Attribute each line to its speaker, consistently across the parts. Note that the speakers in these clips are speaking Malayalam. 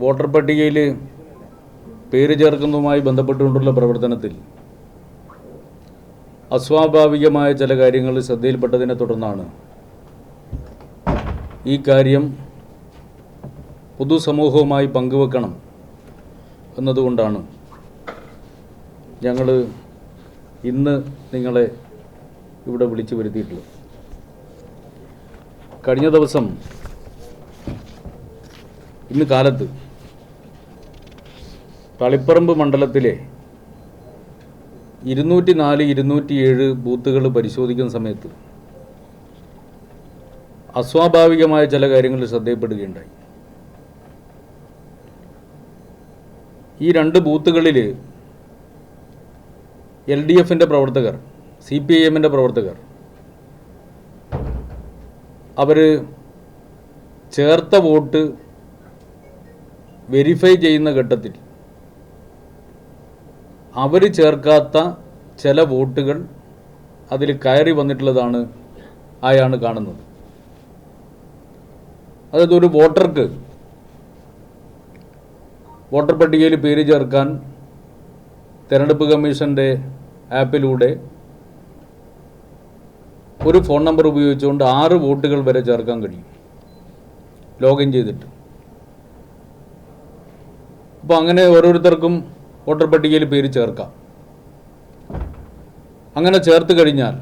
Speaker 1: വോട്ടർ പട്ടികയിൽ പേര് ചേർക്കുന്നതുമായി ബന്ധപ്പെട്ടുകൊണ്ടുള്ള പ്രവർത്തനത്തിൽ അസ്വാഭാവികമായ ചില കാര്യങ്ങൾ ശ്രദ്ധയിൽപ്പെട്ടതിനെ തുടർന്നാണ് ഈ കാര്യം പൊതുസമൂഹവുമായി പങ്കുവെക്കണം എന്നതുകൊണ്ടാണ് ഞങ്ങൾ ഇന്ന് നിങ്ങളെ ഇവിടെ വിളിച്ചു വരുത്തിയിട്ടുള്ളത്. കഴിഞ്ഞ ദിവസം ഇന്ന് കാലത്ത് തളിപ്പറമ്പ് മണ്ഡലത്തിലെ ഇരുന്നൂറ്റി നാല് ഇരുന്നൂറ്റി ഏഴ് ബൂത്തുകൾ പരിശോധിക്കുന്ന സമയത്ത് അസ്വാഭാവികമായ ചില കാര്യങ്ങൾ ശ്രദ്ധയപ്പെടുകയുണ്ടായി ഈ രണ്ട് ബൂത്തുകളിൽ എൽ ഡി എഫിന്റെ പ്രവർത്തകർ സി പി ഐ എമ്മിന്റെ പ്രവർത്തകർ അവർ ചേർത്ത വോട്ട് വെരിഫൈ ചെയ്യുന്ന ഘട്ടത്തിൽ അവർ ചേർക്കാത്ത ചില വോട്ടുകൾ അതിൽ കയറി വന്നിട്ടുള്ളതാണ് ആയാണ് കാണുന്നത്. അതായത് ഒരു വോട്ടർക്ക് വോട്ടർ പട്ടികയിൽ പേര് ചേർക്കാൻ തെരഞ്ഞെടുപ്പ് കമ്മീഷന്റെ ആപ്പിലൂടെ ഒരു ഫോൺ നമ്പർ ഉപയോഗിച്ചുകൊണ്ട് ആറ് വോട്ടുകൾ വരെ ചേർക്കാൻ കഴിയും. ലോഗിൻ ചെയ്തിട്ട്. അപ്പോൾ അങ്ങനെ ഓരോരുത്തർക്കും വോട്ടർ പട്ടികയിൽ പേര് ചേർക്കാം. അങ്ങനെ ചേർത്ത് കഴിഞ്ഞാൽ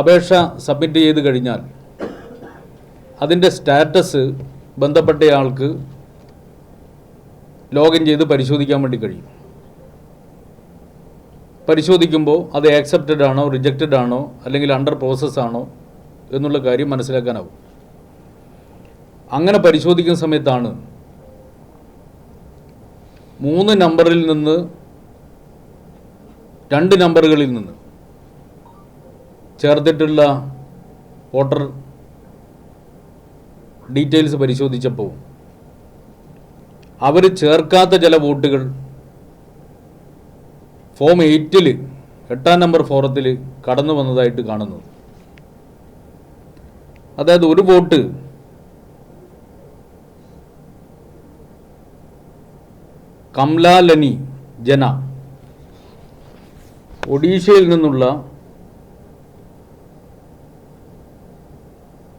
Speaker 1: അപേക്ഷ സബ്മിറ്റ് ചെയ്ത് കഴിഞ്ഞാൽ അതിന്റെ സ്റ്റാറ്റസ് ബന്ധപ്പെട്ടയാൾക്ക് ലോഗിൻ ചെയ്ത് പരിശോധിക്കാൻ വേണ്ടി കഴിയും. പരിശോധിക്കുമ്പോൾ അത് ആക്സെപ്റ്റഡ് ആണോ റിജക്റ്റഡ് ആണോ അല്ലെങ്കിൽ അണ്ടർ പ്രോസസ് ആണോ എന്നുള്ള കാര്യം മനസ്സിലാക്കാനാവും. അങ്ങനെ പരിശോധിക്കുന്ന സമയത്താണ് മൂന്ന് നമ്പറിൽ നിന്ന് രണ്ട് നമ്പറുകളിൽ നിന്ന് ചേർത്തിട്ടുള്ള വോട്ടർ ഡീറ്റെയിൽസ് പരിശോധിച്ചപ്പോൾ അവർ ചേർക്കാത്ത ചില വോട്ടുകൾ ഫോം എയ്റ്റിൽ എട്ടാം നമ്പർ ഫോറത്തിൽ കടന്നു വന്നതായിട്ട് കാണുന്നത് അതായത് ഒരു വോട്ട് കംലാലനി ജന. ഒഡീഷയിൽ നിന്നുള്ള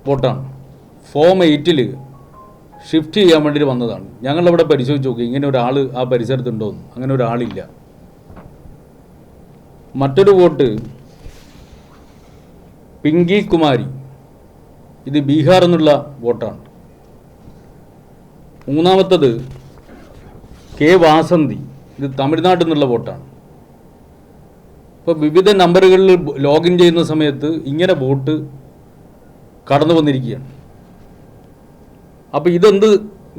Speaker 1: വോട്ടാണ്. ഫോം എയ്റ്റിൽ ഷിഫ്റ്റ് ചെയ്യാൻ വേണ്ടി വന്നതാണ്. ഞങ്ങളവിടെ പരിശോധിച്ച് നോക്കി ഇങ്ങനെ ഒരാൾ ആ പരിസരത്തുണ്ടോന്ന് അങ്ങനെ ഒരാളില്ല. മറ്റൊരു വോട്ട് പിങ്കി കുമാരി. ഇത് ബീഹാർ എന്നുള്ള വോട്ടാണ്. മൂന്നാമത്തത് കെ വാസന്തി ഇത് തമിഴ്നാട്ടിൽ നിന്നുള്ള വോട്ടാണ്. ഇപ്പോൾ വിവിധ നമ്പറുകളിൽ ലോഗിൻ ചെയ്യുന്ന സമയത്ത് ഇങ്ങനെ വോട്ട് കടന്നു വന്നിരിക്കുകയാണ്. അപ്പോൾ ഇതെന്ത്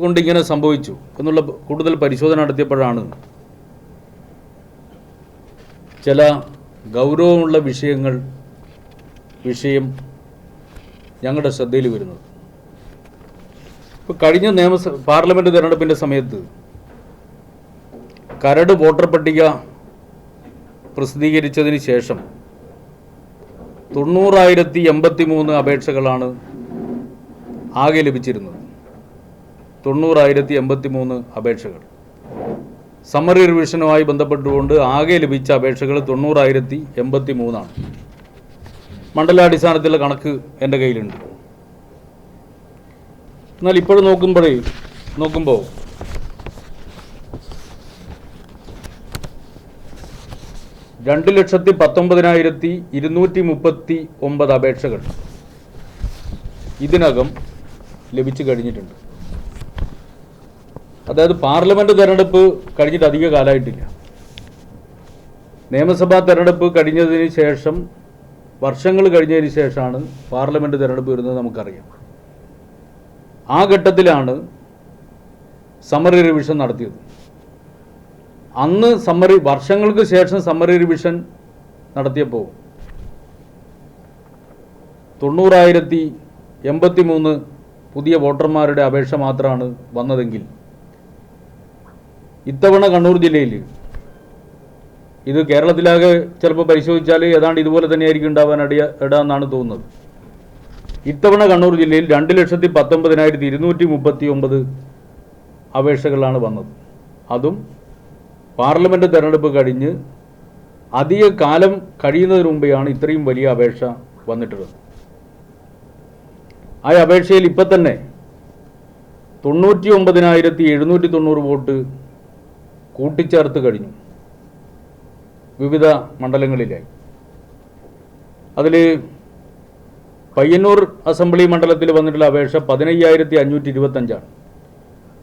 Speaker 1: കൊണ്ട് ഇങ്ങനെ സംഭവിച്ചു എന്നുള്ള കൂടുതൽ പരിശോധന നടത്തിയപ്പോഴാണ് ചില ഗൗരവമുള്ള വിഷയങ്ങൾ വിഷയം ഞങ്ങളുടെ ശ്രദ്ധയിൽ വരുന്നത്. ഇപ്പോൾ കഴിഞ്ഞ നിയമസ പാർലമെന്റ് തിരഞ്ഞെടുപ്പിന്റെ സമയത്ത് കരട് വോട്ടർ പട്ടിക പ്രസിദ്ധീകരിച്ചതിന് ശേഷം തൊണ്ണൂറായിരത്തി എൺപത്തി മൂന്ന് അപേക്ഷകളാണ് ആകെ ലഭിച്ചിരുന്നത്. തൊണ്ണൂറായിരത്തി എൺപത്തി മൂന്ന് അപേക്ഷകൾ. സമ്മറി റിവിഷനുമായി ബന്ധപ്പെട്ടുകൊണ്ട് ആകെ ലഭിച്ച അപേക്ഷകൾ തൊണ്ണൂറായിരത്തി എൺപത്തി മൂന്നാണ് മണ്ഡലാടിസ്ഥാനത്തിലുള്ള കണക്ക് എന്റെ കയ്യിലുണ്ട്. എന്നാൽ ഇപ്പോഴും നോക്കുമ്പോഴേ നോക്കുമ്പോൾ രണ്ട് ലക്ഷത്തി പത്തൊമ്പതിനായിരത്തി ഇരുന്നൂറ്റി മുപ്പത്തി ഒമ്പത് അപേക്ഷകൾ ഇതിനകം ലഭിച്ചു കഴിഞ്ഞിട്ടുണ്ട്. അതായത് പാർലമെന്റ് തെരഞ്ഞെടുപ്പ് കഴിഞ്ഞിട്ട് അധിക കാലമായിട്ടില്ല. നിയമസഭാ തെരഞ്ഞെടുപ്പ് കഴിഞ്ഞതിന് ശേഷം വർഷങ്ങൾ കഴിഞ്ഞതിന് ശേഷമാണ് പാർലമെന്റ് തെരഞ്ഞെടുപ്പ് വരുന്നത് നമുക്കറിയാം. ആ ഘട്ടത്തിലാണ് സമ്മറി റിവിഷൻ നടത്തിയത്. അന്ന് സമ്മറി വർഷങ്ങൾക്ക് ശേഷം സമ്മറി റിവിഷൻ നടത്തിയപ്പോൾ തൊണ്ണൂറായിരത്തി എൺപത്തി മൂന്ന് പുതിയ വോട്ടർമാരുടെ അപേക്ഷ മാത്രമാണ് വന്നതെങ്കിൽ ഇത്തവണ കണ്ണൂർ ജില്ലയിൽ ഇത് കേരളത്തിലാകെ ചിലപ്പോൾ പരിശോധിച്ചാൽ ഏതാണ്ട് ഇതുപോലെ തന്നെയായിരിക്കും ഉണ്ടാവാൻ ഇടയ ഇടാന്നാണ് തോന്നുന്നത്. ഇത്തവണ കണ്ണൂർ ജില്ലയിൽ രണ്ട് ലക്ഷത്തി പത്തൊമ്പതിനായിരത്തി ഇരുന്നൂറ്റി മുപ്പത്തി ഒമ്പത് അപേക്ഷകളാണ് വന്നത്. അതും പാർലമെന്റ് തെരഞ്ഞെടുപ്പ് കഴിഞ്ഞ് അധിക കാലം കഴിയുന്നതിന് മുമ്പെയാണ് ഇത്രയും വലിയ അപേക്ഷ വന്നിട്ടുള്ളത്. ആ അപേക്ഷയിൽ ഇപ്പം തന്നെ തൊണ്ണൂറ്റി ഒമ്പതിനായിരത്തി എഴുന്നൂറ്റി തൊണ്ണൂറ് വോട്ട് കൂട്ടിച്ചേർത്ത് കഴിഞ്ഞു. വിവിധ മണ്ഡലങ്ങളിലായി. അതിൽ പയ്യന്നൂർ അസംബ്ലി മണ്ഡലത്തിൽ വന്നിട്ടുള്ള അപേക്ഷ പതിനയ്യായിരത്തി അഞ്ഞൂറ്റി ഇരുപത്തഞ്ചാണ്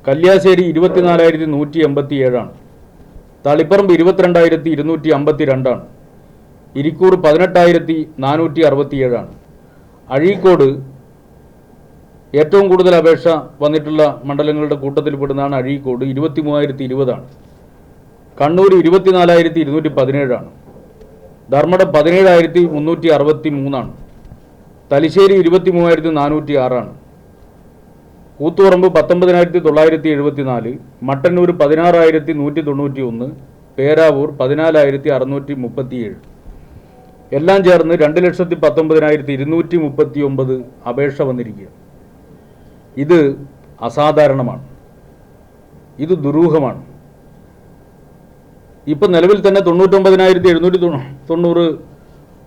Speaker 1: കല്യാശ്ശേരി ഇരുപത്തിനാലായിരത്തി നൂറ്റി എൺപത്തി ഏഴാണ് തളിപ്പറമ്പ് ഇരുപത്തിരണ്ടായിരത്തി ഇരുന്നൂറ്റി അമ്പത്തി രണ്ടാണ് ഇരിക്കൂർ പതിനെട്ടായിരത്തി നാനൂറ്റി അറുപത്തിയേഴാണ്. അഴീക്കോട് ഏറ്റവും കൂടുതൽ അപേക്ഷ വന്നിട്ടുള്ള മണ്ഡലങ്ങളുടെ കൂട്ടത്തിൽപ്പെടുന്നതാണ് അഴീക്കോട്. ഇരുപത്തി മൂവായിരത്തി ഇരുപതാണ്. കണ്ണൂർ ഇരുപത്തിനാലായിരത്തി ഇരുന്നൂറ്റി പതിനേഴാണ്. ധർമ്മടം പതിനേഴായിരത്തി മുന്നൂറ്റി അറുപത്തി മൂന്നാണ് തലശ്ശേരി ഇരുപത്തി മൂവായിരത്തി നാനൂറ്റി ആറാണ്. കൂത്തുപറമ്പ് പത്തൊമ്പതിനായിരത്തി തൊള്ളായിരത്തി എഴുപത്തി നാല് മട്ടന്നൂർ പതിനാറായിരത്തി നൂറ്റി തൊണ്ണൂറ്റി ഒന്ന് പേരാവൂർ പതിനാലായിരത്തി അറുന്നൂറ്റി മുപ്പത്തിയേഴ് എല്ലാം ചേർന്ന് രണ്ട് ലക്ഷത്തി പത്തൊമ്പതിനായിരത്തി ഇരുന്നൂറ്റി മുപ്പത്തി ഒമ്പത് അപേക്ഷ വന്നിരിക്കുക ഇത് അസാധാരണമാണ്. ഇത് ദുരൂഹമാണ്. ഇപ്പം നിലവിൽ തന്നെ തൊണ്ണൂറ്റൊമ്പതിനായിരത്തി എഴുന്നൂറ്റി തൊണ്ണൂ- തൊണ്ണൂറ്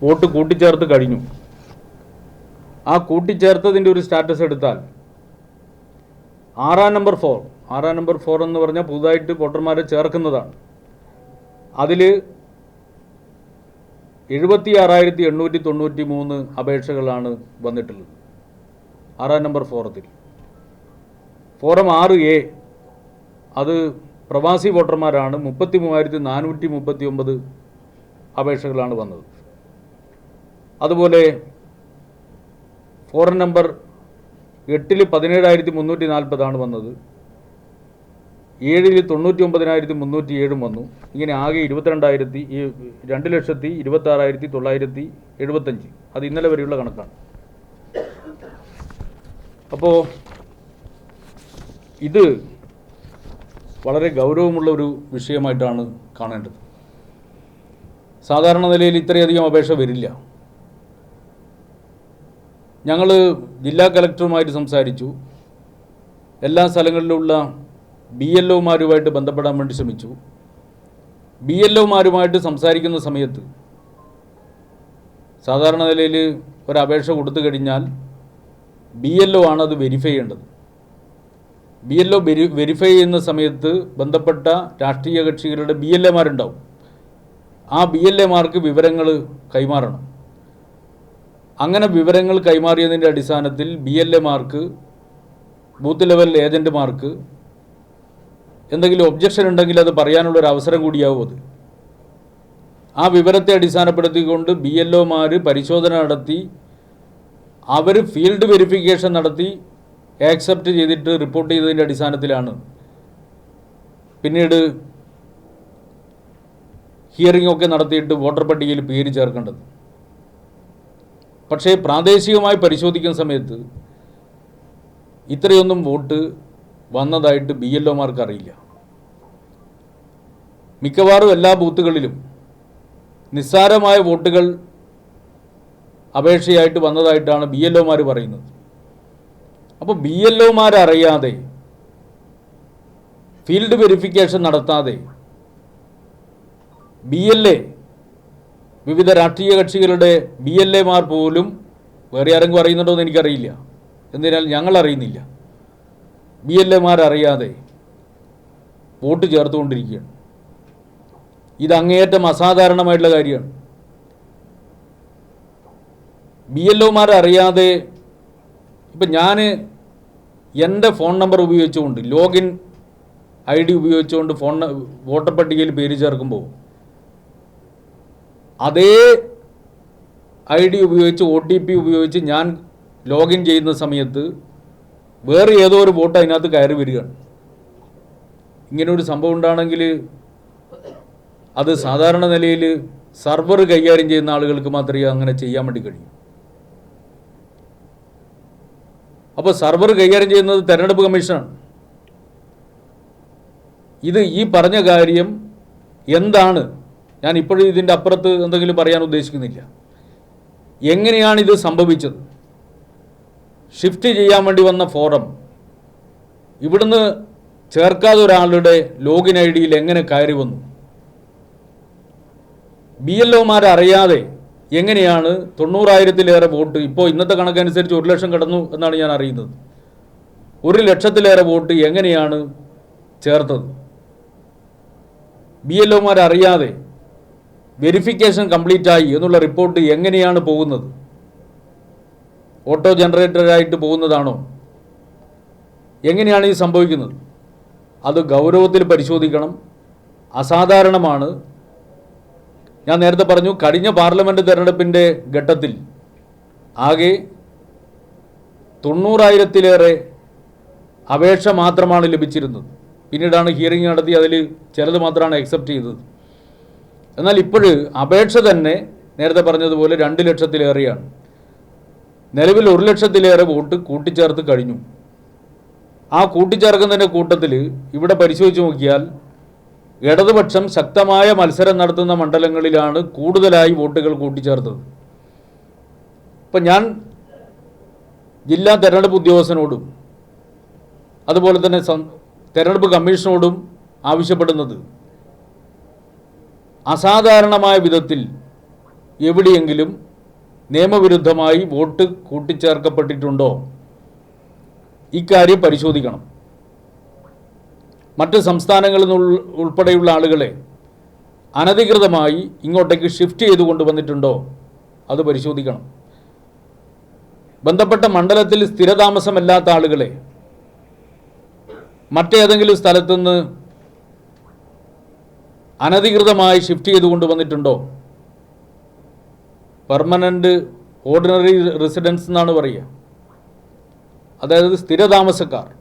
Speaker 1: വോട്ട് കൂട്ടിച്ചേർത്ത് കഴിഞ്ഞു. ആ കൂട്ടിച്ചേർത്തതിന്റെ ഒരു സ്റ്റാറ്റസ് എടുത്താൽ ആറാം നമ്പർ ഫോർ ആറാം നമ്പർ ഫോർ എന്ന് പറഞ്ഞാൽ പുതുതായിട്ട് വോട്ടർമാരെ ചേർക്കുന്നതാണ്. അതിൽ എഴുപത്തി ആറായിരത്തി എണ്ണൂറ്റി തൊണ്ണൂറ്റി മൂന്ന് അപേക്ഷകളാണ് വന്നിട്ടുള്ളത്. ആറാം നമ്പർ ഫോറത്തിൽ ഫോറം ആറ് എ അത് പ്രവാസി വോട്ടർമാരാണ് മുപ്പത്തി മൂവായിരത്തി നാനൂറ്റി മുപ്പത്തി ഒമ്പത് അപേക്ഷകളാണ് വന്നത്. അതുപോലെ ഫോറൻ നമ്പർ എട്ടിൽ പതിനേഴായിരത്തി മുന്നൂറ്റി നാൽപ്പതാണ് വന്നത്. ഏഴിൽ തൊണ്ണൂറ്റി ഒമ്പതിനായിരത്തി മുന്നൂറ്റി ഏഴും വന്നു. ഇങ്ങനെ ആകെ ഇരുപത്തിരണ്ടായിരത്തി ഈ രണ്ട് ലക്ഷത്തി ഇരുപത്താറായിരത്തി തൊള്ളായിരത്തി എഴുപത്തഞ്ച്. അത് ഇന്നലെ വരെയുള്ള കണക്കാണ്. അപ്പോൾ ഇത് വളരെ ഗൗരവമുള്ള ഒരു വിഷയമായിട്ടാണ് കാണേണ്ടത്. സാധാരണ നിലയിൽ ഇത്രയധികം അപേക്ഷ വരില്ല. ഞങ്ങൾ ജില്ലാ കലക്ടറുമായിട്ട് സംസാരിച്ചു. എല്ലാ സ്ഥലങ്ങളിലുള്ള ബി എൽ ഒമാരുമായിട്ട് ബന്ധപ്പെടാൻ വേണ്ടി ശ്രമിച്ചു. ബി എൽ ഒമാരുമായിട്ട് സംസാരിക്കുന്ന സമയത്ത് സാധാരണ നിലയിൽ ഒരു കൊടുത്തു കഴിഞ്ഞാൽ ബി എൽ ഒ ആണ് അത് വെരിഫൈ ചെയ്യേണ്ടത്. ബി എൽ ഒ വെരിഫൈ ചെയ്യുന്ന സമയത്ത് ബന്ധപ്പെട്ട രാഷ്ട്രീയ കക്ഷികളുടെ ബി എൽ എമാരുണ്ടാവും ആ ബി എൽ എമാർക്ക് വിവരങ്ങൾ കൈമാറണം. അങ്ങനെ വിവരങ്ങൾ കൈമാറിയതിന്റെ അടിസ്ഥാനത്തിൽ ബി എൽ എ മാർക്ക് ബൂത്ത് ലെവൽ ഏജന്റുമാർക്ക് എന്തെങ്കിലും ഒബ്ജക്ഷൻ ഉണ്ടെങ്കിൽ അത് പറയാനുള്ള ഒരു അവസരം കൂടിയാവും അത്. ആ വിവരത്തെ അടിസ്ഥാനപ്പെടുത്തിക്കൊണ്ട് ബി എൽ ഒമാർ പരിശോധന നടത്തി അവർ ഫീൽഡ് വെരിഫിക്കേഷൻ നടത്തി ആക്സെപ്റ്റ് ചെയ്തിട്ട് റിപ്പോർട്ട് ചെയ്തതിന്റെ അടിസ്ഥാനത്തിലാണ്. പിന്നീട് ഹിയറിംഗ് ഒക്കെ നടത്തിയിട്ട് വോട്ടർ പട്ടികയിൽ പേര് ചേർക്കേണ്ടത്. പക്ഷേ പ്രാദേശികമായി പരിശോധിക്കുന്ന സമയത്ത് ഇത്രയൊന്നും വോട്ട് വന്നതായിട്ട് ബി എൽ ഒമാർക്ക് അറിയില്ല. മിക്കവാറും എല്ലാ ബൂത്തുകളിലും നിസ്സാരമായ വോട്ടുകൾ അപേക്ഷയായിട്ട് വന്നതായിട്ടാണ് ബി എൽ ഒമാർ പറയുന്നത്. അപ്പോൾ ബി എൽ ഒമാരറിയാതെ ഫീൽഡ് വെരിഫിക്കേഷൻ നടത്താതെ ബി എൽ എ വിവിധ രാഷ്ട്രീയ കക്ഷികളുടെ ബി എൽ എമാർ പോലും വേറെ ആരെങ്കിലും അറിയുന്നുണ്ടോ എന്ന് എനിക്കറിയില്ല. എന്തിനാൽ ഞങ്ങൾ അറിയുന്നില്ല ബി എൽ എമാർ അറിയാതെ വോട്ട് ചേർത്തുകൊണ്ടിരിക്കുകയാണ്. ഇത് അങ്ങേയറ്റം അസാധാരണമായിട്ടുള്ള കാര്യമാണ്. ബി എൽ ഒമാർ അറിയാതെ ഇപ്പം ഞാൻ എന്റെ ഫോൺ നമ്പർ ഉപയോഗിച്ചുകൊണ്ട് ലോഗിൻ ഐ ഡി ഉപയോഗിച്ചുകൊണ്ട് ഫോൺ വോട്ടർ പട്ടികയിൽ പേര് ചേർക്കുമ്പോൾ അതേ ഐ ഡി ഉപയോഗിച്ച് ഒ ടി പി ഉപയോഗിച്ച് ഞാൻ ലോഗിൻ ചെയ്യുന്ന സമയത്ത് വേറെ ഏതോ ഒരു ബോട്ട് അതിനകത്ത് കയറി വരികയാണ്. ഇങ്ങനൊരു സംഭവം ഉണ്ടാണെങ്കിൽ അത് സാധാരണ നിലയിൽ സർവർ കൈകാര്യം ചെയ്യുന്ന ആളുകൾക്ക് മാത്രമേ അങ്ങനെ ചെയ്യാൻ വേണ്ടി കഴിയൂ. അപ്പോൾ സർവർ കൈകാര്യം ചെയ്യുന്നത് തെരഞ്ഞെടുപ്പ് കമ്മീഷനാണ്. ഇത് ഈ പറഞ്ഞ കാര്യം എന്താണ് ഞാൻ ഇപ്പോഴും ഇതിന്റെ അപ്പുറത്ത് എന്തെങ്കിലും പറയാൻ ഉദ്ദേശിക്കുന്നില്ല. എങ്ങനെയാണ് ഇത് സംഭവിച്ചത്? ഷിഫ്റ്റ് ചെയ്യാൻ വേണ്ടി വന്ന ഫോറം ഇവിടുന്ന് ചേർക്കാതെ ഒരാളുടെ ലോഗിൻ ഐ ഡിയിൽ എങ്ങനെ കയറി വന്നു? ബി എൽ അറിയാതെ എങ്ങനെയാണ് തൊണ്ണൂറായിരത്തിലേറെ വോട്ട് ഇപ്പോൾ ഇന്നത്തെ കണക്കനുസരിച്ച് ഒരു ലക്ഷം കടന്നു എന്നാണ് ഞാൻ അറിയുന്നത്. ഒരു ലക്ഷത്തിലേറെ വോട്ട് എങ്ങനെയാണ് ചേർത്തത്? ബി എൽ അറിയാതെ വെരിഫിക്കേഷൻ കംപ്ലീറ്റ് ആയി എന്നുള്ള റിപ്പോർട്ട് എങ്ങനെയാണ് പോകുന്നത്? ഓട്ടോ ജനറേറ്ററായിട്ട് പോകുന്നതാണോ? എങ്ങനെയാണ് ഇത് സംഭവിക്കുന്നത്? അത് ഗൗരവത്തിൽ പരിശോധിക്കണം. അസാധാരണമാണ്. ഞാൻ നേരത്തെ പറഞ്ഞു കഴിഞ്ഞ പാർലമെന്റ് തെരഞ്ഞെടുപ്പിന്റെ ഘട്ടത്തിൽ ആകെ തൊണ്ണൂറായിരത്തിലേറെ അപേക്ഷ മാത്രമാണ് ലഭിച്ചിരുന്നത്. പിന്നീടാണ് ഹിയറിംഗ് നടത്തി അതിൽ ചിലത് മാത്രമാണ് അക്സെപ്റ്റ് ചെയ്തത്. എന്നാൽ ഇപ്പോൾ അപേക്ഷ തന്നെ നേരത്തെ പറഞ്ഞതുപോലെ രണ്ട് ലക്ഷത്തിലേറെയാണ്. നിലവിൽ ഒരു ലക്ഷത്തിലേറെ വോട്ട് കൂട്ടിച്ചേർത്ത് കഴിഞ്ഞു. ആ കൂട്ടിച്ചേർക്കുന്നതിന്റെ കൂട്ടത്തിൽ ഇവിടെ പരിശോധിച്ച് നോക്കിയാൽ ഇടതുപക്ഷം ശക്തമായ മത്സരം നടത്തുന്ന മണ്ഡലങ്ങളിലാണ് കൂടുതലായി വോട്ടുകൾ കൂട്ടിച്ചേർത്തത്. ഇപ്പം ഞാൻ ജില്ലാ തെരഞ്ഞെടുപ്പ് ഉദ്യോഗസ്ഥനോടും അതുപോലെ തന്നെ തെരഞ്ഞെടുപ്പ് കമ്മീഷനോടും ആവശ്യപ്പെടുന്നത് അസാധാരണമായ വിധത്തിൽ എവിടെയെങ്കിലും നിയമവിരുദ്ധമായി വോട്ട് കൂട്ടിച്ചേർക്കപ്പെട്ടിട്ടുണ്ടോ? ഇക്കാര്യം പരിശോധിക്കണം. മറ്റ് സംസ്ഥാനങ്ങളിൽ ഉൾപ്പെടെയുള്ള ആളുകളെ അനധികൃതമായി ഇങ്ങോട്ടേക്ക് ഷിഫ്റ്റ് ചെയ്ത് കൊണ്ടുവന്നിട്ടുണ്ടോ? അത് പരിശോധിക്കണം. ബന്ധപ്പെട്ട മണ്ഡലത്തിൽ സ്ഥിരതാമസമല്ലാത്ത ആളുകളെ മറ്റേതെങ്കിലും സ്ഥലത്തുനിന്ന് അനധികൃതമായി ഷിഫ്റ്റ് ചെയ്ത് കൊണ്ടുവന്നിട്ടുണ്ടോ? പെർമനന്റ് ഓർഡിനറി റെസിഡൻസ് എന്നാണ് പറയുക. അതായത് സ്ഥിരതാമസക്കാർ.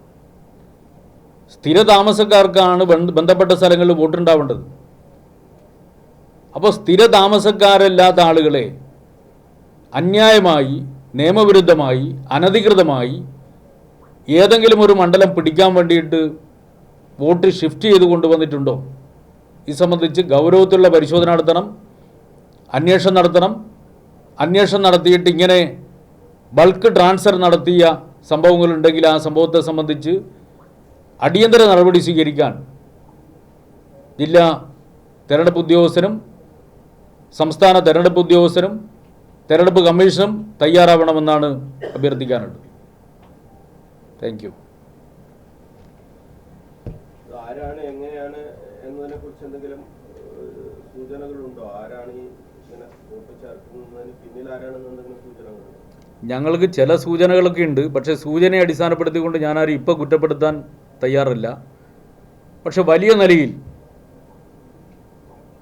Speaker 1: സ്ഥിരതാമസക്കാർക്കാണ് ബന്ധ- ബന്ധപ്പെട്ട സ്ഥലങ്ങളിൽ വോട്ടുണ്ടാവേണ്ടത് അപ്പോൾ സ്ഥിരതാമസക്കാരല്ലാത്ത ആളുകളെ അന്യായമായി നിയമവിരുദ്ധമായി അനധികൃതമായി ഏതെങ്കിലും ഒരു മണ്ഡലം പിടിക്കാൻ വേണ്ടിയിട്ട് വോട്ട് ഷിഫ്റ്റ് ചെയ്ത് കൊണ്ടുവന്നിട്ടുണ്ടോ? ഇത് സംബന്ധിച്ച് ഗൗരവത്തിലുള്ള പരിശോധന നടത്തണം അന്വേഷണം നടത്തണം. അന്വേഷണം നടത്തിയിട്ട് ഇങ്ങനെ ബൾക്ക് ട്രാൻസ്ഫർ നടത്തിയ സംഭവങ്ങളുണ്ടെങ്കിൽ ആ സംഭവത്തെ സംബന്ധിച്ച് അടിയന്തര നടപടി സ്വീകരിക്കാൻ ജില്ലാ തെരഞ്ഞെടുപ്പ് ഉദ്യോഗസ്ഥനും സംസ്ഥാന തെരഞ്ഞെടുപ്പ് ഉദ്യോഗസ്ഥനും തെരഞ്ഞെടുപ്പ് കമ്മീഷനും തയ്യാറാവണമെന്നാണ് അഭ്യർത്ഥിക്കാനുള്ളത്. താങ്ക്
Speaker 2: ആരാണ് എങ്ങനെയാണ് എന്നതിനെ കുറിച്ച് എന്തെങ്കിലും സൂചനകളുണ്ടോ? ആരാണ് ഈ പിന്നിൽ
Speaker 1: ഞങ്ങൾക്ക് ചില സൂചനകളൊക്കെ ഉണ്ട്. പക്ഷേ സൂചനയെ അടിസ്ഥാനപ്പെടുത്തിക്കൊണ്ട് ഞാനാരും ഇപ്പോൾ കുറ്റപ്പെടുത്താൻ തയ്യാറല്ല. പക്ഷെ വലിയ നിലയിൽ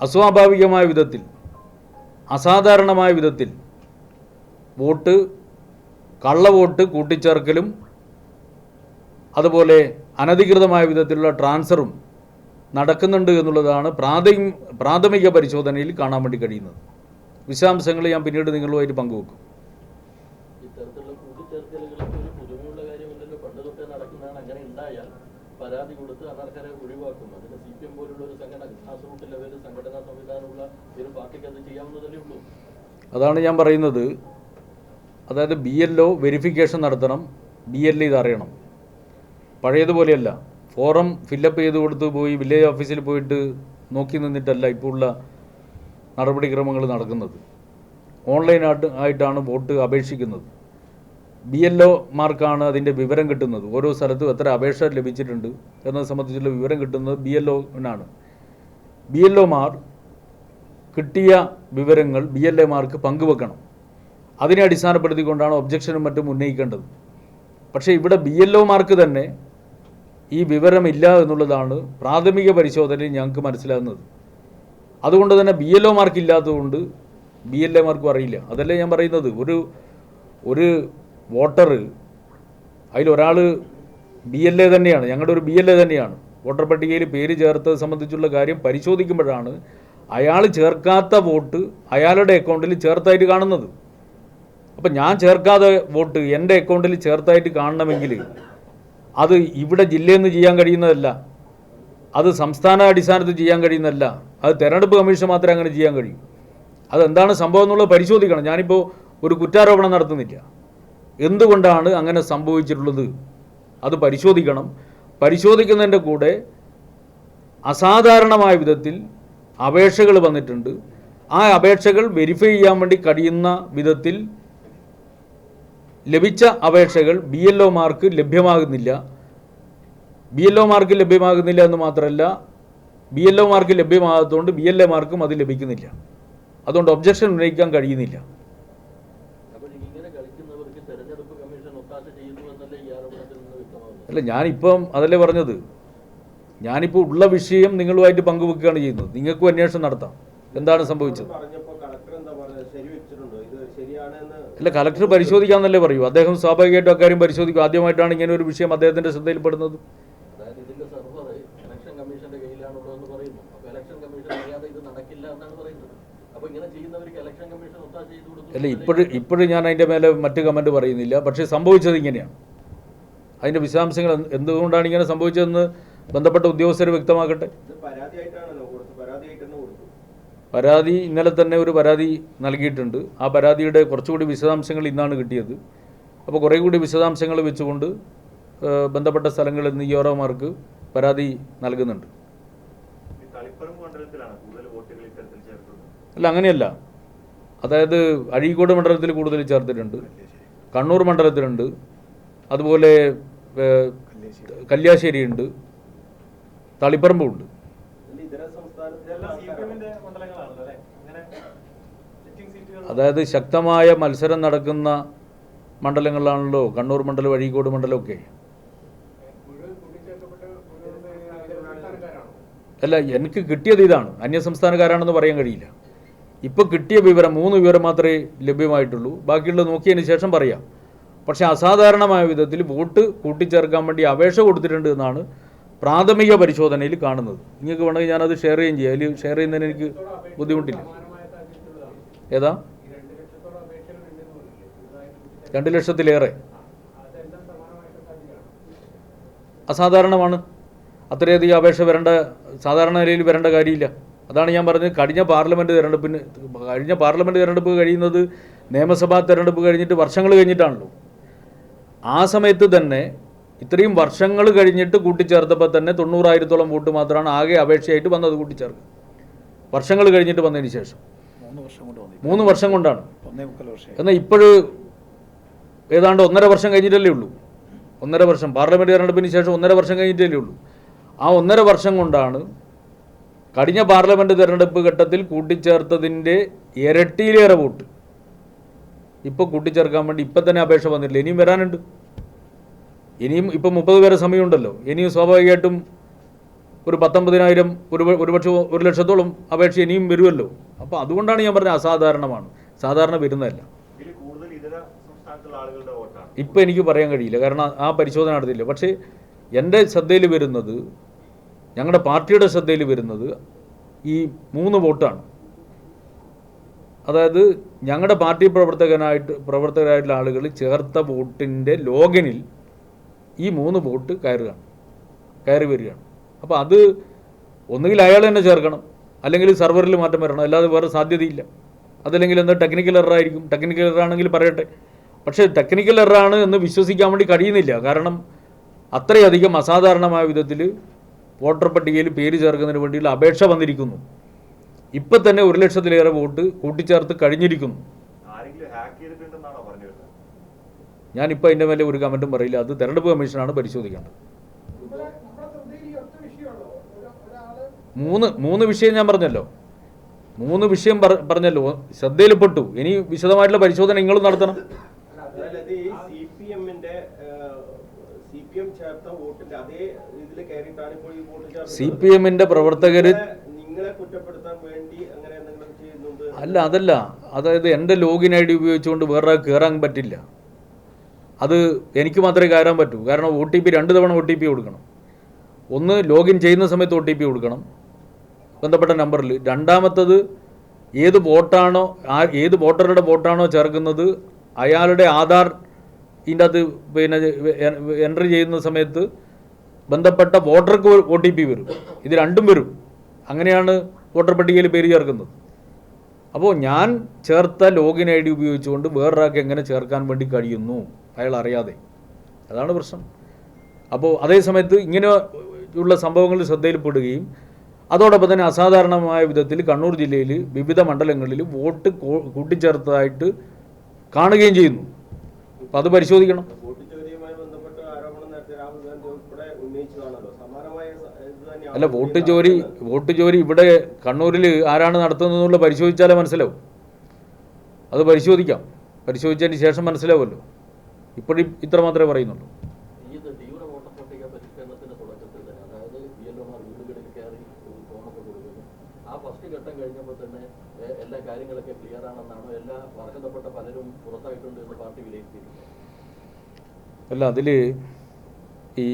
Speaker 1: അസ്വാഭാവികമായ വിധത്തിൽ അസാധാരണമായ വിധത്തിൽ വോട്ട് കള്ളവോട്ട് കൂട്ടിച്ചേർക്കലും അതുപോലെ അനധികൃതമായ വിധത്തിലുള്ള ട്രാൻസ്ഫറും നടക്കുന്നുണ്ട് എന്നുള്ളതാണ് പ്രാഥമിക പ്രാഥമിക പരിശോധനയിൽ കാണാൻ വേണ്ടി കഴിയുന്നത്. വിശദാംശങ്ങൾ ഞാൻ പിന്നീട് നിങ്ങളുമായിട്ട് പങ്കുവെക്കും.
Speaker 3: പരാതി കൊടുത്ത് അനർഹരെ ഒഴിവാക്കും അതിന് സി പി എം പോലുള്ള ഒരു സംഘടന ഗ്രാസ് റൂട്ട് ലെവലിൽ സംഘടനാ സംവിധാനമുള്ള ഒരു പാർട്ടിക്ക് അത് ചെയ്യാവുന്നതല്ലേ ഉള്ളൂ.
Speaker 1: അതാണ് ഞാൻ പറയുന്നത്. അതായത് ബി എൽ ഒ വെരിഫിക്കേഷൻ നടത്തണം. ബി എൽ ഇത് അറിയണം. പഴയതുപോലെയല്ല. ഫോറം ഫില്ലപ്പ് ചെയ്ത് കൊടുത്ത് പോയി വില്ലേജ് ഓഫീസിൽ പോയിട്ട് നോക്കി നിന്നിട്ടല്ല ഇപ്പോൾ ഉള്ള നടപടിക്രമങ്ങൾ നടക്കുന്നത്. ഓൺലൈനായിട്ട് ആയിട്ടാണ് വോട്ട് അപേക്ഷിക്കുന്നത്. ബി എൽ ഒമാർക്കാണ് അതിന്റെ വിവരം കിട്ടുന്നത്. ഓരോ സ്ഥലത്തും എത്ര അപേക്ഷ ലഭിച്ചിട്ടുണ്ട് എന്നത് സംബന്ധിച്ചുള്ള വിവരം കിട്ടുന്നത് ബി എൽ ഒനാണ്. ബി എൽ ഒമാർ കിട്ടിയ വിവരങ്ങൾ ബി എൽ എമാർക്ക് പങ്കുവെക്കണം. അതിനെ അടിസ്ഥാനപ്പെടുത്തിക്കൊണ്ടാണ് ഒബ്ജക്ഷനും മറ്റും ഉന്നയിക്കേണ്ടത്. പക്ഷേ ഇവിടെ ബി എൽ ഒമാർക്ക് തന്നെ ഈ വിവരമില്ല എന്നുള്ളതാണ് പ്രാഥമിക പരിശോധനയിൽ ഞങ്ങൾക്ക് മനസ്സിലാകുന്നത്. അതുകൊണ്ട് തന്നെ ബി എൽ ഒമാർക്ക് ഇല്ലാത്തതുകൊണ്ട് ബി എൽ എമാർക്കും അറിയില്ല. അതല്ലേ ഞാൻ പറയുന്നത്? ഒരു ഒരു വോട്ടർ അതിലൊരാൾ ബി എൽ എ തന്നെയാണ്. ഞങ്ങളുടെ ഒരു ബി എൽ എ തന്നെയാണ്. വോട്ടർ പട്ടികയിൽ പേര് ചേർത്തത് സംബന്ധിച്ചുള്ള കാര്യം പരിശോധിക്കുമ്പോഴാണ് അയാൾ ചേർക്കാത്ത വോട്ട് അയാളുടെ അക്കൗണ്ടിൽ ചേർത്തായിട്ട് കാണുന്നത്. അപ്പം ഞാൻ ചേർക്കാതെ വോട്ട് എന്റെ അക്കൗണ്ടിൽ ചേർത്തായിട്ട് കാണണമെങ്കിൽ അത് ഇവിടെ ജില്ലയിൽ നിന്ന് ചെയ്യാൻ കഴിയുന്നതല്ല. അത് സംസ്ഥാന അടിസ്ഥാനത്തിൽ ചെയ്യാൻ കഴിയുന്നതല്ല. അത് തെരഞ്ഞെടുപ്പ് കമ്മീഷൻ മാത്രമേ അങ്ങനെ ചെയ്യാൻ കഴിയൂ. അതെന്താണ് സംഭവം എന്നുള്ളത് പരിശോധിക്കണം. ഞാനിപ്പോൾ ഒരു കുറ്റാരോപണം നടത്തുന്നില്ല. എന്തുകൊണ്ടാണ് അങ്ങനെ സംഭവിച്ചിട്ടുള്ളത്? അത് പരിശോധിക്കണം. പരിശോധിക്കുന്നതിന്റെ കൂടെ അസാധാരണമായ വിധത്തിൽ അപേക്ഷകൾ വന്നിട്ടുണ്ട്. ആ അപേക്ഷകൾ വെരിഫൈ ചെയ്യാൻ വേണ്ടി കഴിയുന്ന വിധത്തിൽ ലഭിച്ച അപേക്ഷകൾ ബി എൽ ഒമാർക്ക് ലഭ്യമാകുന്നില്ല. ബി എൽ ഒമാർക്ക് ലഭ്യമാകുന്നില്ല എന്ന് മാത്രമല്ല ബി എൽ ഒമാർക്ക് ലഭ്യമാകാത്തതുകൊണ്ട് ബി എൽ എമാർക്കും അത് ലഭിക്കുന്നില്ല. അതുകൊണ്ട് ഒബ്ജക്ഷൻ ഉന്നയിക്കാൻ കഴിയുന്നില്ല.
Speaker 3: അപ്പോൾ ഇങ്ങനെ കളിക്കുന്നവർക്ക് തെരഞ്ഞെടുപ്പ് കമ്മീഷൻ ഒത്താശ ചെയ്യുന്നു എന്നല്ലേ ഈ ആരോപണത്തിൽ നിന്ന് വ്യക്തമാകുന്നത്?
Speaker 1: അല്ല ഞാനിപ്പം അതല്ലേ പറഞ്ഞത്? ഞാനിപ്പോൾ ഉള്ള വിഷയം നിങ്ങളുമായിട്ട് പങ്കുവെക്കുകയാണ് ചെയ്യുന്നത്. നിങ്ങൾക്കും അന്വേഷണം നടത്താം. എന്താണ് സംഭവിച്ചത്? അല്ല കലക്ടർ പരിശോധിക്കാമെന്നല്ലേ പറയൂ? അദ്ദേഹം സ്വാഭാവികമായിട്ടും അക്കാര്യം പരിശോധിക്കും. ആദ്യമായിട്ടാണ് ഇങ്ങനെ ഒരു വിഷയം അദ്ദേഹത്തിന്റെ ശ്രദ്ധയിൽപ്പെടുന്നത്. അല്ല ഇപ്പോഴും ഇപ്പോഴും ഞാൻ അതിന്റെ മേലെ മറ്റു കമന്റ് പറയുന്നില്ല. പക്ഷേ സംഭവിച്ചത് ഇങ്ങനെയാണ്. അതിന്റെ വിശദാംശങ്ങൾ എന്തുകൊണ്ടാണ് ഇങ്ങനെ സംഭവിച്ചതെന്ന് ബന്ധപ്പെട്ട ഉദ്യോഗസ്ഥർ വ്യക്തമാക്കട്ടെ
Speaker 2: ഇത് പരാതിയായിട്ടാണല്ലോ കൊടുത്തു പരാതിയായിട്ട് തന്നെ കൊടുത്തു
Speaker 1: പരാതി ഇന്നലെ തന്നെ ഒരു പരാതി നൽകിയിട്ടുണ്ട്. ആ പരാതിയുടെ കുറച്ചുകൂടി വിശദാംശങ്ങൾ ഇന്നാണ് കിട്ടിയത്. അപ്പോൾ കുറേ കൂടി വിശദാംശങ്ങൾ വെച്ചുകൊണ്ട് ബന്ധപ്പെട്ട സ്ഥലങ്ങളിൽ നിന്ന് യോറോമാർക്ക് പരാതി നൽകുന്നുണ്ട്. അല്ല അങ്ങനെയല്ല. അതായത് അഴീക്കോട് മണ്ഡലത്തിൽ കൂടുതൽ ചേർത്തിട്ടുണ്ട്. കണ്ണൂർ മണ്ഡലത്തിലുണ്ട്. അതുപോലെ കല്യാശ്ശേരിയുണ്ട്. തളിപ്പറമ്പുണ്ട്
Speaker 2: ഇതിൽ ഇതര
Speaker 4: ഇതെല്ലാം സി പി
Speaker 2: സംസ്ഥാനത്തെ
Speaker 4: എമ്മിന്റെ മണ്ഡലങ്ങളാണല്ലോ അല്ലേ അങ്ങനെ സിറ്റിംഗ് സീറ്റുകൾ
Speaker 1: അതായത് ശക്തമായ മത്സരം നടക്കുന്ന മണ്ഡലങ്ങളിലാണല്ലോ കണ്ണൂർ മണ്ഡലം അഴീക്കോട് മണ്ഡലമൊക്കെ. അല്ല എനിക്ക് കിട്ടിയത് ഇതാണ്. അന്യസംസ്ഥാനക്കാരാണെന്ന് പറയാൻ കഴിയില്ല. ഇപ്പോൾ കിട്ടിയ വിവരം മൂന്ന് വിവരം മാത്രമേ ലഭ്യമായിട്ടുള്ളൂ. ബാക്കിയുള്ളത് നോക്കിയതിന് ശേഷം പറയാം. പക്ഷേ അസാധാരണമായ വിധത്തിൽ വോട്ട് കൂട്ടിച്ചേർക്കാൻ വേണ്ടി അപേക്ഷ കൊടുത്തിട്ടുണ്ട് എന്നാണ് പ്രാഥമിക പരിശോധനയിൽ കാണുന്നത്. നിങ്ങൾക്ക് വേണമെങ്കിൽ ഞാനത് ഷെയർ ചെയ്യുകയും ചെയ്യാം. അതിൽ ഷെയർ ചെയ്യുന്നതിന് എനിക്ക് ബുദ്ധിമുട്ടില്ല. ഏതാ? രണ്ട് ലക്ഷത്തിലേറെ. അസാധാരണമാണ്. അത്രയധികം അപേക്ഷ വരേണ്ട സാധാരണ നിലയിൽ വരേണ്ട കാര്യമില്ല. അതാണ് ഞാൻ പറഞ്ഞത്. കഴിഞ്ഞ പാർലമെന്റ് തിരഞ്ഞെടുപ്പിന് കഴിഞ്ഞ പാർലമെന്റ് തിരഞ്ഞെടുപ്പ് കഴിയുന്നത് നിയമസഭാ തിരഞ്ഞെടുപ്പ് കഴിഞ്ഞിട്ട് വർഷങ്ങൾ കഴിഞ്ഞിട്ടാണല്ലോ. ആ സമയത്ത് തന്നെ ഇത്രയും വർഷങ്ങൾ കഴിഞ്ഞിട്ട് കൂട്ടിച്ചേർത്തപ്പോൾ തന്നെ തൊണ്ണൂറായിരത്തോളം വോട്ട് മാത്രമാണ് ആകെ അപേക്ഷയായിട്ട് വന്നത് കൂട്ടിച്ചേർക്കുക വർഷങ്ങൾ കഴിഞ്ഞിട്ട് വന്നതിന് ശേഷം.
Speaker 5: മൂന്ന് വർഷം കൊണ്ട് വന്നു
Speaker 1: മൂന്ന് വർഷം കൊണ്ടാണ്. എന്നാൽ ഇപ്പോൾ ഏതാണ്ട് ഒന്നര വർഷം കഴിഞ്ഞിട്ടല്ലേ ഉള്ളൂ. ഒന്നര വർഷം. പാർലമെന്റ് തെരഞ്ഞെടുപ്പിന് ശേഷം ഒന്നര വർഷം കഴിഞ്ഞിട്ടല്ലേ ഉള്ളൂ. ആ ഒന്നര വർഷം കൊണ്ടാണ് കഴിഞ്ഞ പാർലമെന്റ് തെരഞ്ഞെടുപ്പ് ഘട്ടത്തിൽ കൂട്ടിച്ചേർത്തതിന്റെ ഇരട്ടിയിലേറെ വോട്ട്. ഇപ്പോൾ കൂട്ടിച്ചേർക്കാൻ വേണ്ടി ഇപ്പം തന്നെ അപേക്ഷ വന്നിട്ടില്ല. ഇനിയും വരാനുണ്ട്. ഇനിയും ഇപ്പം മുപ്പത് പേരെ സമയമുണ്ടല്ലോ. ഇനിയും സ്വാഭാവികമായിട്ടും ഒരു പത്തൊമ്പതിനായിരം ഒരു ഒരുപക്ഷെ ഒരു ലക്ഷത്തോളം അപേക്ഷ ഇനിയും വരുമല്ലോ. അപ്പോൾ അതുകൊണ്ടാണ് ഞാൻ പറഞ്ഞത് അസാധാരണമാണ്. സാധാരണ വരുന്നതല്ല
Speaker 4: ഇതിൽ കൂടുതൽ ഇതര സംസ്ഥാനത്തുള്ള ആളുകളുടെ വോട്ടാണ്
Speaker 1: ഇപ്പം എനിക്ക് പറയാൻ കഴിയില്ല. കാരണം ആ പരിശോധന നടത്തിയില്ല. പക്ഷേ എന്റെ ശ്രദ്ധയിൽ വരുന്നത് ഞങ്ങളുടെ പാർട്ടിയുടെ ശ്രദ്ധയിൽ വരുന്നത് ഈ മൂന്ന് വോട്ടാണ്. അതായത് ഞങ്ങളുടെ പാർട്ടി പ്രവർത്തകനായിട്ട് പ്രവർത്തകരായിട്ടുള്ള ആളുകൾ ചേർത്ത വോട്ടിന്റെ ലോഗിനിൽ ഈ മൂന്ന് വോട്ട് കയറുകയാണ് കയറി വരികയാണ്. അപ്പോൾ അത് ഒന്നുകിൽ അയാൾ തന്നെ ചേർക്കണം അല്ലെങ്കിൽ സെർവറിൽ മാറ്റം വരണം അല്ലാതെ വേറെ സാധ്യതയില്ല. അതല്ലെങ്കിൽ എന്താ ടെക്നിക്കൽ എററായിരിക്കും. ടെക്നിക്കൽ എററാണെങ്കിൽ പറയട്ടെ. പക്ഷേ ടെക്നിക്കൽ എററാണ് എന്ന് വിശ്വസിക്കാൻ വേണ്ടി കഴിയുന്നില്ല. കാരണം അത്രയധികം അസാധാരണമായ വിധത്തിൽ വോട്ടർ പട്ടികയിൽ പേര് ചേർക്കുന്നതിന് വേണ്ടിയുള്ള അപേക്ഷ വന്നിരിക്കുന്നു. ഇപ്പം തന്നെ ഒരു ലക്ഷത്തിലേറെ വോട്ട് കൂട്ടിച്ചേർത്ത് കഴിഞ്ഞിരിക്കുന്നു. ഞാനിപ്പോൾ അതിന്റെ മേലെ ഒരു കമന്റും പറയില്ല. അത് തെരഞ്ഞെടുപ്പ് കമ്മീഷനാണ് പരിശോധിക്കേണ്ടത്. മൂന്ന് മൂന്ന് വിഷയം ഞാൻ പറഞ്ഞല്ലോ. മൂന്ന് വിഷയം പറഞ്ഞല്ലോ. ശ്രദ്ധയിൽപ്പെട്ടു. ഇനി വിശദമായിട്ടുള്ള പരിശോധന നിങ്ങളും നടത്തണം.
Speaker 2: അതായത് ഈ സി പി എമ്മിന്റെ സി പി എം ചേർത്ത വോട്ടിന്റെ അതേ ഇതിൽ കയറിയിട്ടാണ് ഇപ്പോൾ ഈ വോട്ട് ചേർത്ത്
Speaker 1: സി പി എമ്മിന്റെ പ്രവർത്തകർ
Speaker 2: നിങ്ങളെ- കുറ്റപ്പെടുത്താൻ വേണ്ടി അങ്ങനെ എന്തെങ്കിലും ചെയ്യുന്നുണ്ട്?
Speaker 1: അല്ല അതല്ല. അതായത് എന്റെ ലോഗിൻ ഐ ഡി ഉപയോഗിച്ചുകൊണ്ട് വേറെ കയറാൻ പറ്റില്ല. അത് എനിക്ക് മാത്രമേ കയറാൻ പറ്റൂ. കാരണം ഒ ടി പി രണ്ട് തവണ ഒ ടി പി കൊടുക്കണം. ഒന്ന് ലോഗിൻ ചെയ്യുന്ന സമയത്ത് ഒ ടി പി കൊടുക്കണം. ബന്ധപ്പെട്ട നമ്പറിൽ രണ്ടാമത്തത് ഏത് വോട്ടാണോ ആ ഏത് വോട്ടറുടെ വോട്ടാണോ ചേർക്കുന്നത് അയാളുടെ ആധാർ ഇതിന്റെ അത് പിന്നെ എൻട്രി ചെയ്യുന്ന സമയത്ത് ബന്ധപ്പെട്ട വോട്ടർക്ക് ഒ ടി പി വരും. ഇത് രണ്ടും വരും. അങ്ങനെയാണ് വോട്ടർ പട്ടികയിൽ പേര് ചേർക്കുന്നത്. അപ്പോൾ ഞാൻ ചേർത്ത ലോഗിൻ ഐ ഡി ഉപയോഗിച്ചുകൊണ്ട് വേറൊരാൾക്ക് എങ്ങനെ ചേർക്കാൻ വേണ്ടി കഴിയുന്നു അയാൾ അറിയാതെ. അതാണ് പ്രശ്നം. അപ്പോൾ അതേ സമയത്ത് ഇങ്ങനെ ഉള്ള സംഭവങ്ങൾ ശ്രദ്ധയിൽപ്പെടുകയും അതോടൊപ്പം തന്നെ അസാധാരണമായ വിധത്തിൽ കണ്ണൂർ ജില്ലയിൽ വിവിധ മണ്ഡലങ്ങളിൽ വോട്ട് കൂട്ടിച്ചേർത്തതായിട്ട് കാണുകയും ചെയ്യുന്നു. അപ്പോൾ അത് പരിശോധിക്കണം. അല്ല വോട്ട് ചോരി വോട്ട് ചോരി ഇവിടെ കണ്ണൂരിൽ ആരാണ് നടത്തുന്നതെന്നുള്ള പരിശോധിച്ചാലേ മനസ്സിലാവും. അത് പരിശോധിക്കാം. പരിശോധിച്ചതിന് ശേഷം മനസ്സിലാവുമല്ലോ. ഇപ്പോഴും ഇത്ര മാത്രമേ പറയുന്നുള്ളൂ
Speaker 3: ഈ ഇത് തീവ്ര വോട്ടർ പട്ടിക പരിഷ്കരണത്തിന്റെ തുടക്കത്തിൽ തന്നെ അതായത് ബി എൽ ഒമാർ വീടുകളിൽ കയറി ഒരു ഫോമൊക്കെ കൊടുക്കുന്നു ആ ഫസ്റ്റ് ഘട്ടം കഴിഞ്ഞപ്പോൾ തന്നെ എ- എല്ലാ കാര്യങ്ങളൊക്കെ ക്ലിയർ ആണെന്നാണ് എല്ലാ അർഹതപ്പെട്ട പലരും പുറത്തായിട്ടുണ്ട് എന്ന് പാർട്ടി വിലയിരുത്തിയിരിക്കുന്നത്
Speaker 1: അല്ല അതിൽ ഈ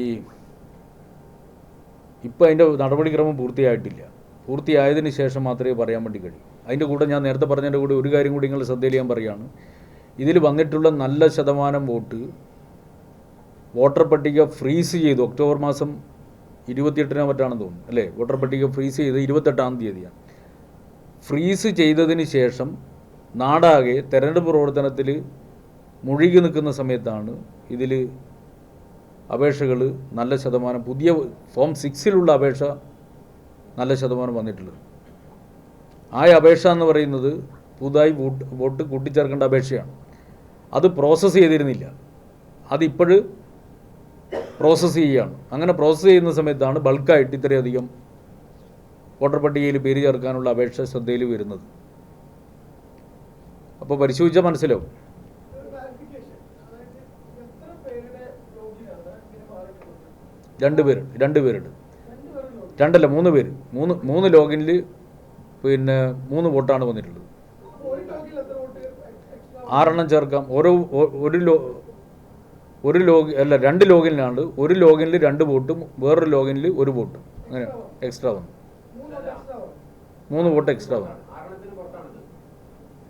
Speaker 1: ഇപ്പം അതിന്റെ നടപടിക്രമം പൂർത്തിയായിട്ടില്ല. പൂർത്തിയായതിന് ശേഷം മാത്രമേ പറയാൻ വേണ്ടി കഴിയൂ. അതിന്റെ കൂടെ ഞാൻ നേരത്തെ പറഞ്ഞതിന്റെ കൂടെ ഒരു കാര്യം കൂടി നിങ്ങൾ ശ്രദ്ധയിൽ ഞാൻ പറയുകയാണ്. ഇതിൽ വന്നിട്ടുള്ള നല്ല ശതമാനം വോട്ട് വോട്ടർ പട്ടിക ഫ്രീസ് ചെയ്തു. ഒക്ടോബർ മാസം ഇരുപത്തിയെട്ടിനോ മറ്റാണെന്ന് തോന്നുന്നു. അല്ലേ? വോട്ടർ പട്ടിക ഫ്രീസ് ചെയ്ത് ഇരുപത്തെട്ടാം തീയതിയാണ്. ഫ്രീസ് ചെയ്തതിന് ശേഷം നാടാകെ തെരഞ്ഞെടുപ്പ് പ്രവർത്തനത്തിൽ മുഴുകി നിൽക്കുന്ന സമയത്താണ് ഇതിൽ അപേക്ഷകൾ നല്ല ശതമാനം പുതിയ ഫോം സിക്സിലുള്ള അപേക്ഷ നല്ല ശതമാനം വന്നിട്ടുള്ളത്. ആ അപേക്ഷ എന്ന് പറയുന്നത് പുതുതായി വോട്ട് വോട്ട് കൂട്ടിച്ചേർക്കേണ്ട അപേക്ഷയാണ്. അത് പ്രോസസ്സ് ചെയ്തിരുന്നില്ല. അതിപ്പോഴ് പ്രോസസ്സ് ചെയ്യുകയാണ് അങ്ങനെ പ്രോസസ്സ് ചെയ്യുന്ന സമയത്താണ് ബൾക്കായിട്ട് ഇത്രയധികം വോട്ടർ പട്ടികയിൽ പേര് ചേർക്കാനുള്ള അപേക്ഷ ശ്രദ്ധയിൽ വരുന്നത്. അപ്പോൾ പരിശോധിച്ചാൽ മനസ്സിലാവും രണ്ട് പേര് രണ്ട് പേരുണ്ട്. രണ്ടല്ല മൂന്ന് പേര്. മൂന്ന് മൂന്ന് ലോഗിനിൽ പിന്നെ മൂന്ന് വോട്ടാണ് വന്നിട്ടുള്ളത്. ആറെണ്ണം ചേർക്കാം. ഓരോ ഒരു ലോ ഒരു ലോഗിൻ അല്ല രണ്ട് ലോഗിനിലാണ്. ഒരു ലോഗിനിൽ രണ്ട് വോട്ടും വേറൊരു ലോഗിനിൽ ഒരു വോട്ടും. അങ്ങനെ എക്സ്ട്രാ വന്നു. മൂന്ന് വോട്ട് എക്സ്ട്രാ വന്നു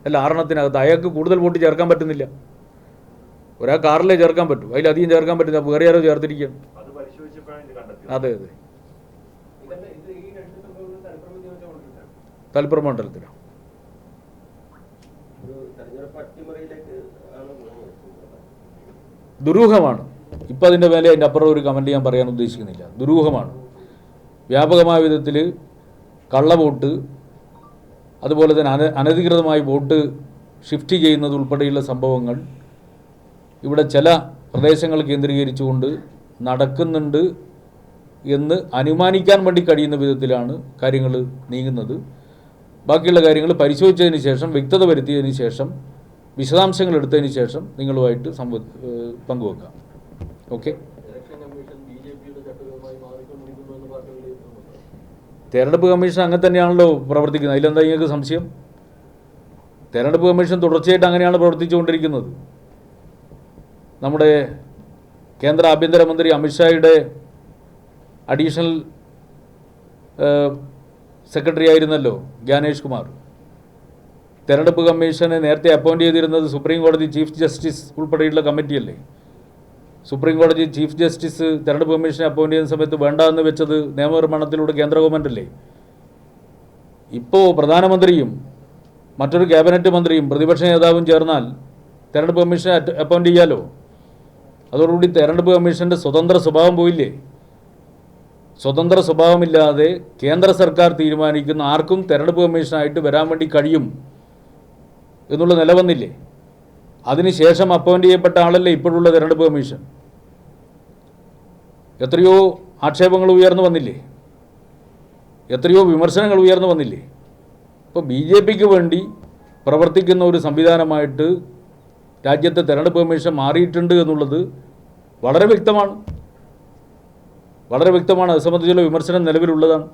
Speaker 1: അല്ല ആറെണ്ണത്തിനകത്ത് അയാൾക്ക് കൂടുതൽ വോട്ട് ചേർക്കാൻ പറ്റുന്നില്ല. ഒരാൾക്ക് ആറിലേ ചേർക്കാൻ പറ്റൂ. അതിലധികം ചേർക്കാൻ പറ്റില്ല. വേറെ ആരോ ചേർത്തിരിക്കുകയാണ്.
Speaker 4: അത്
Speaker 1: അതെ. തലപ്പുറം
Speaker 2: ആണ്
Speaker 1: ദുരൂഹമാണ്. ഇപ്പം അതിന്റെ മേലെ അതിന്റെ അപ്പുറം ഒരു കമന്റ് ഞാൻ പറയാൻ ഉദ്ദേശിക്കുന്നില്ല. ദുരൂഹമാണ്. വ്യാപകമായ വിധത്തിൽ കള്ളവോട്ട് അതുപോലെ തന്നെ അന അനധികൃതമായി വോട്ട് ഷിഫ്റ്റ് ചെയ്യുന്നത് ഉൾപ്പെടെയുള്ള സംഭവങ്ങൾ ഇവിടെ ചില പ്രദേശങ്ങൾ കേന്ദ്രീകരിച്ചുകൊണ്ട് നടക്കുന്നുണ്ട് എന്ന് അനുമാനിക്കാൻ വേണ്ടി കഴിയുന്ന വിധത്തിലാണ് കാര്യങ്ങൾ നീങ്ങുന്നത്. ബാക്കിയുള്ള കാര്യങ്ങൾ പരിശോധിച്ചതിന് ശേഷം വ്യക്തത വരുത്തിയതിന് ശേഷം വിശദാംശങ്ങൾ എടുത്തതിന് ശേഷം നിങ്ങളുമായിട്ട് സംവ പങ്കുവെക്കാം. Okay
Speaker 3: election commission B J പിയുടെ ചട്ടുകമായി മാറിക്കൊണ്ടിരിക്കുന്നു എന്ന് പാർട്ടി വിലയിരുത്തുന്നുണ്ട്
Speaker 1: തെരഞ്ഞെടുപ്പ് കമ്മീഷൻ അങ്ങനെ തന്നെയാണല്ലോ പ്രവർത്തിക്കുന്നത്. അതിലെന്താ നിങ്ങൾക്ക് സംശയം? തെരഞ്ഞെടുപ്പ് കമ്മീഷൻ തുടർച്ചയായിട്ട് അങ്ങനെയാണ് പ്രവർത്തിച്ചുകൊണ്ടിരിക്കുന്നത്. നമ്മുടെ കേന്ദ്ര ആഭ്യന്തരമന്ത്രി അമിത്ഷായുടെ അഡീഷണൽ സെക്രട്ടറി ആയിരുന്നല്ലോ ജ്ഞാനേഷ് കുമാർ. തെരഞ്ഞെടുപ്പ് കമ്മീഷനെ നേരത്തെ അപ്പോയിന്റ് ചെയ്തിരുന്നത് സുപ്രീം കോടതി ചീഫ് ജസ്റ്റിസ് ഉൾപ്പെടെയുള്ള കമ്മിറ്റിയല്ലേ? സുപ്രീം കോടതി ചീഫ് ജസ്റ്റിസ് തെരഞ്ഞെടുപ്പ് കമ്മീഷനെ അപ്പോയിന്റ് ചെയ്യുന്ന സമയത്ത് വേണ്ട എന്ന് വെച്ചത് നിയമനിർമ്മാണത്തിലൂടെ കേന്ദ്ര ഗവൺമെന്റ് അല്ലേ ഇപ്പോൾ പ്രധാനമന്ത്രിയും മറ്റൊരു ക്യാബിനറ്റ് മന്ത്രിയും പ്രതിപക്ഷ നേതാവും ചേർന്നാൽ തെരഞ്ഞെടുപ്പ് കമ്മീഷനെ അപ്പോയിന്റ് ചെയ്യാലോ? അതോടുകൂടി തെരഞ്ഞെടുപ്പ് കമ്മീഷന്റെ സ്വതന്ത്ര സ്വഭാവം പോയില്ലേ? സ്വതന്ത്ര സ്വഭാവമില്ലാതെ കേന്ദ്ര സർക്കാർ തീരുമാനിക്കുന്ന ആർക്കും തെരഞ്ഞെടുപ്പ് കമ്മീഷനായിട്ട് വരാൻ വേണ്ടി കഴിയും എന്നുള്ള നില വന്നില്ലേ അതിനുശേഷം അപ്പോയിന്റ് ചെയ്യപ്പെട്ട ആളല്ലേ ഇപ്പോഴുള്ള തെരഞ്ഞെടുപ്പ് കമ്മീഷൻ എത്രയോ ആക്ഷേപങ്ങൾ ഉയർന്നു വന്നില്ലേ? എത്രയോ വിമർശനങ്ങൾ ഉയർന്നു വന്നില്ലേ? ഇപ്പോൾ ബി ജെ പിക്ക് വേണ്ടി പ്രവർത്തിക്കുന്ന ഒരു സംവിധാനമായിട്ട് രാജ്യത്തെ തെരഞ്ഞെടുപ്പ് കമ്മീഷൻ മാറിയിട്ടുണ്ട് എന്നുള്ളത് വളരെ വ്യക്തമാണ്. വളരെ വ്യക്തമാണ്. അത് സംബന്ധിച്ചുള്ള വിമർശനം നിലവിലുള്ളതാണ്.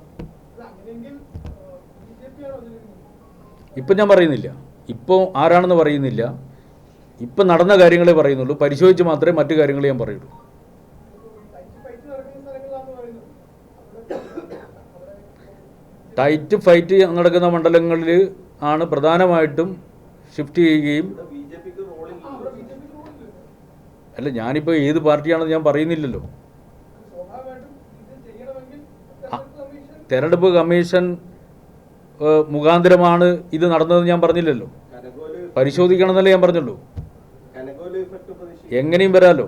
Speaker 1: ഇപ്പം ഞാൻ പറയുന്നില്ല. ഇപ്പോൾ ആരാണെന്ന് പറയുന്നില്ല. ഇപ്പം നടന്ന കാര്യങ്ങളെ പറയുന്നുള്ളൂ. പരിശോധിച്ച് മാത്രമേ മറ്റു കാര്യങ്ങൾ ഞാൻ പറയുള്ളൂ. ടൈറ്റ് ഫൈറ്റ് നടക്കുന്ന മണ്ഡലങ്ങളിൽ ആണ് പ്രധാനമായിട്ടും ഷിഫ്റ്റ് ചെയ്യുകയും അല്ല ഞാനിപ്പോൾ ഏത് പാർട്ടിയാണെന്ന് ഞാൻ പറയുന്നില്ലല്ലോ. തെരഞ്ഞെടുപ്പ് കമ്മീഷൻ മുഖാന്തരമാണ് ഇത് നടന്നതെന്ന് ഞാൻ പറഞ്ഞില്ലല്ലോ. പരിശോധിക്കണമെന്നല്ലേ ഞാൻ പറഞ്ഞുള്ളൂ. എങ്ങനെയും വരാമല്ലോ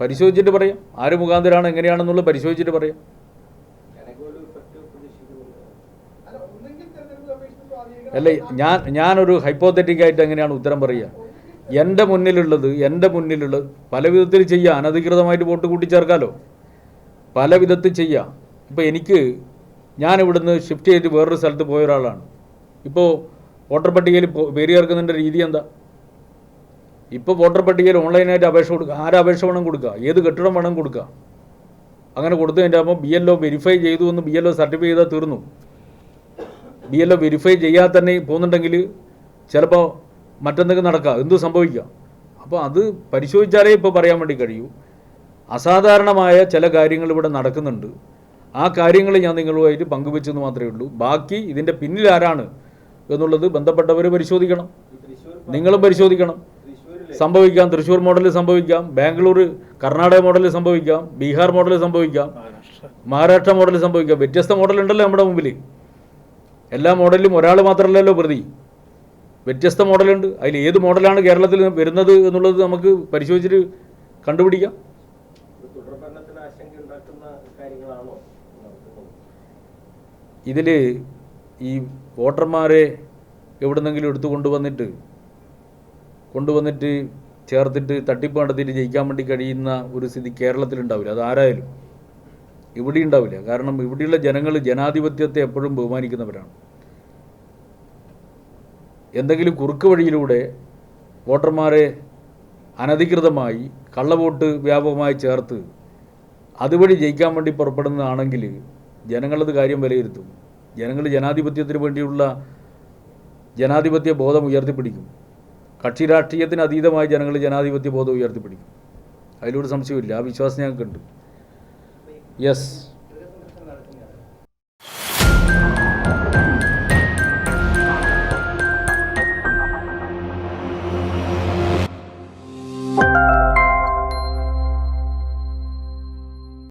Speaker 1: പരിശോധിച്ചിട്ട് പറയാം. ആര് മുഖാന്തരമാണ് എങ്ങനെയാണെന്നുള്ളത് പരിശോധിച്ചിട്ട് പറയാം. അല്ല ഞാൻ ഞാനൊരു ഹൈപ്പോത്തറ്റിക് ആയിട്ട് എങ്ങനെയാണ് ഉത്തരം പറയുക എന്റെ മുന്നിലുള്ളത് എന്റെ മുന്നിലുള്ളത് പല വിധത്തിൽ ചെയ്യുക അനധികൃതമായിട്ട് വോട്ട് കൂട്ടിച്ചേർക്കാലോ. പല വിധത്തിൽ ചെയ്യുക ഇപ്പോൾ എനിക്ക് ഞാൻ ഇവിടുന്ന് ഷിഫ്റ്റ് ചെയ്ത് വേറൊരു സ്ഥലത്ത് പോയ ഒരാളാണ്. ഇപ്പോൾ വോട്ടർ പട്ടികയിൽ പേര് ചേർക്കുന്നതിന്റെ രീതി എന്താ? ഇപ്പോൾ വോട്ടർ പട്ടികയിൽ ഓൺലൈനായിട്ട് അപേക്ഷ കൊടുക്കുക ആരാ അപേക്ഷ വേണം കൊടുക്കുക ഏത് കെട്ടിടം വേണം കൊടുക്കുക അങ്ങനെ കൊടുത്തു കഴിഞ്ഞാൽ ബി എൽ ഒ വെരിഫൈ ചെയ്തു എന്ന് ബി എൽ ഒ സർട്ടിഫൈ ചെയ്താൽ തീർന്നു. ബി എൽ ഒ വെരിഫൈ ചെയ്യാതെ തന്നെ പോകുന്നുണ്ടെങ്കിൽ ചിലപ്പോൾ മറ്റെന്തെങ്കിലും നടക്കുക എന്തു സംഭവിക്കാം. അപ്പോൾ അത് പരിശോധിച്ചാലേ ഇപ്പോൾ പറയാൻ വേണ്ടി കഴിയൂ. അസാധാരണമായ ചില കാര്യങ്ങൾ ഇവിടെ നടക്കുന്നുണ്ട്. ആ കാര്യങ്ങൾ ഞാൻ നിങ്ങളുമായിട്ട് പങ്കുവെച്ചെന്ന് മാത്രമേ ഉള്ളൂ. ബാക്കി ഇതിന്റെ പിന്നിൽ ആരാണ് എന്നുള്ളത് ബന്ധപ്പെട്ടവർ പരിശോധിക്കണം. നിങ്ങളും പരിശോധിക്കണം. സംഭവിക്കാം. തൃശ്ശൂർ മോഡലിൽ സംഭവിക്കാം. ബാംഗ്ലൂർ കർണാടക മോഡലിൽ സംഭവിക്കാം. ബീഹാർ മോഡലിൽ സംഭവിക്കാം.
Speaker 5: മഹാരാഷ്ട്ര.
Speaker 1: മോഡലിൽ സംഭവിക്കാം. വ്യത്യസ്ത മോഡലുണ്ടല്ലോ നമ്മുടെ മുമ്പിൽ എല്ലാ മോഡലിലും ഒരാൾ മാത്രമല്ലല്ലോ പ്രതി. വ്യത്യസ്ത മോഡലുണ്ട്. അതിൽ ഏത് മോഡലാണ് കേരളത്തിൽ വരുന്നത് എന്നുള്ളത് നമുക്ക് പരിശോധിച്ചിട്ട് കണ്ടുപിടിക്കാം. ഇതിൽ ഈ വോട്ടർമാരെ എവിടുന്നെങ്കിലും എടുത്തു കൊണ്ടുവന്നിട്ട് കൊണ്ടുവന്നിട്ട് ചേർത്തിട്ട് തട്ടിപ്പ് നടത്തിയിട്ട് ജയിക്കാൻ വേണ്ടി കഴിയുന്ന ഒരു സ്ഥിതി കേരളത്തിലുണ്ടാവില്ല. അത് ആരായാലും. ഇവിടെ ഉണ്ടാവില്ല. കാരണം ഇവിടെയുള്ള ജനങ്ങൾ ജനാധിപത്യത്തെ എപ്പോഴും ബഹുമാനിക്കുന്നവരാണ്. എന്തെങ്കിലും കുറുക്ക് വഴിയിലൂടെ വോട്ടർമാരെ അനധികൃതമായി കള്ളവോട്ട് വ്യാപകമായി ചേർത്ത് അതുവഴി ജയിക്കാൻ വേണ്ടി പുറപ്പെടുന്നതാണെങ്കിൽ ജനങ്ങളത് കാര്യം വിലയിരുത്തും. ജനങ്ങൾ ജനാധിപത്യത്തിന് വേണ്ടിയുള്ള ജനാധിപത്യ ബോധം ഉയർത്തിപ്പിടിക്കും. കക്ഷി രാഷ്ട്രീയത്തിന് അതീതമായി ജനങ്ങൾ ജനാധിപത്യ ബോധം ഉയർത്തിപ്പിടിക്കും. അതിലൂടെ സംശയമില്ല. ആ വിശ്വാസം ഞങ്ങൾക്കുണ്ട്. യെസ്